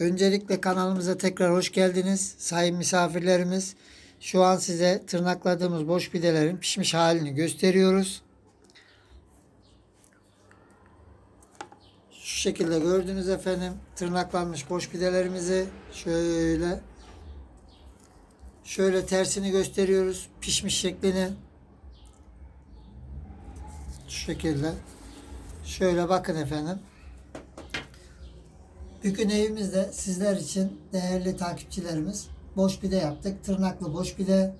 Öncelikle kanalımıza tekrar hoş geldiniz. Sayın misafirlerimiz. Şu an size tırnakladığımız boş pidelerin pişmiş halini gösteriyoruz. Şu şekilde gördünüz efendim. Tırnaklanmış boş pidelerimizi şöyle şöyle tersini gösteriyoruz. Pişmiş şeklini. Şu şekilde. Şöyle bakın efendim. Bugün evimizde sizler için değerli takipçilerimiz boş pide yaptık. Tırnaklı boş pide.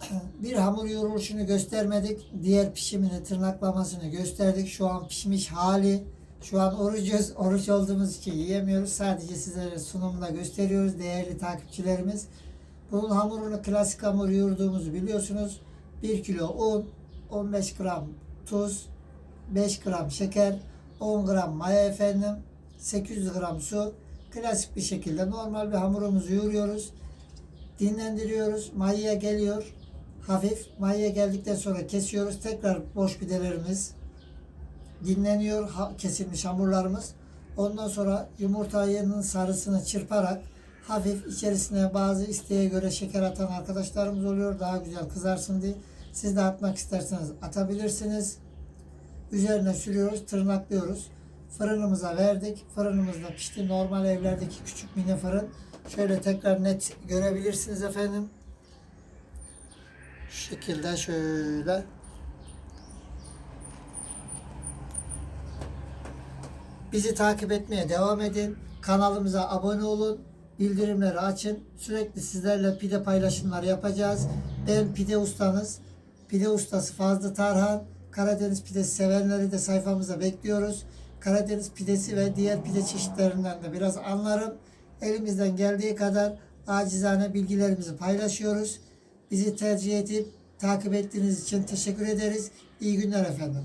Bir hamur yoğuruşunu göstermedik. Diğer pişimini, tırnaklamasını gösterdik. Şu an pişmiş hali. Şu an orucuz. Oruç olduğumuz için yiyemiyoruz. Sadece sizlere sunumla gösteriyoruz değerli takipçilerimiz. Bunun hamurunu klasik hamur yoğurduğumuzu biliyorsunuz. 1 kilo un, 15 gram tuz, 5 gram şeker, 10 gram maya efendim, 800 gram su. Klasik bir şekilde normal bir hamurumuzu yoğuruyoruz. Dinlendiriyoruz. Mayaya geliyor. Hafif. Mayaya geldikten sonra kesiyoruz. Tekrar boş pidelerimiz dinleniyor. Ha- kesilmiş hamurlarımız. Ondan sonra yumurtanın sarısını çırparak hafif içerisine bazı isteğe göre şeker atan arkadaşlarımız oluyor. Daha güzel kızarsın diye. Siz de atmak isterseniz atabilirsiniz. Üzerine sürüyoruz, tırnaklıyoruz. Fırınımıza verdik. Fırınımızda pişti. Normal evlerdeki küçük mini fırın. Şöyle tekrar net görebilirsiniz efendim. Şu şekilde şöyle. Bizi takip etmeye devam edin. Kanalımıza abone olun. Bildirimleri açın. Sürekli sizlerle pide paylaşımları yapacağız. Ben pide ustanız. Pide ustası Fazlı Tarhan. Karadeniz pidesi sevenleri de sayfamıza bekliyoruz. Karadeniz pidesi ve diğer pide çeşitlerinden de biraz anlarım. Elimizden geldiği kadar acizane bilgilerimizi paylaşıyoruz. Bizi tercih edip takip ettiğiniz için teşekkür ederiz. İyi günler efendim.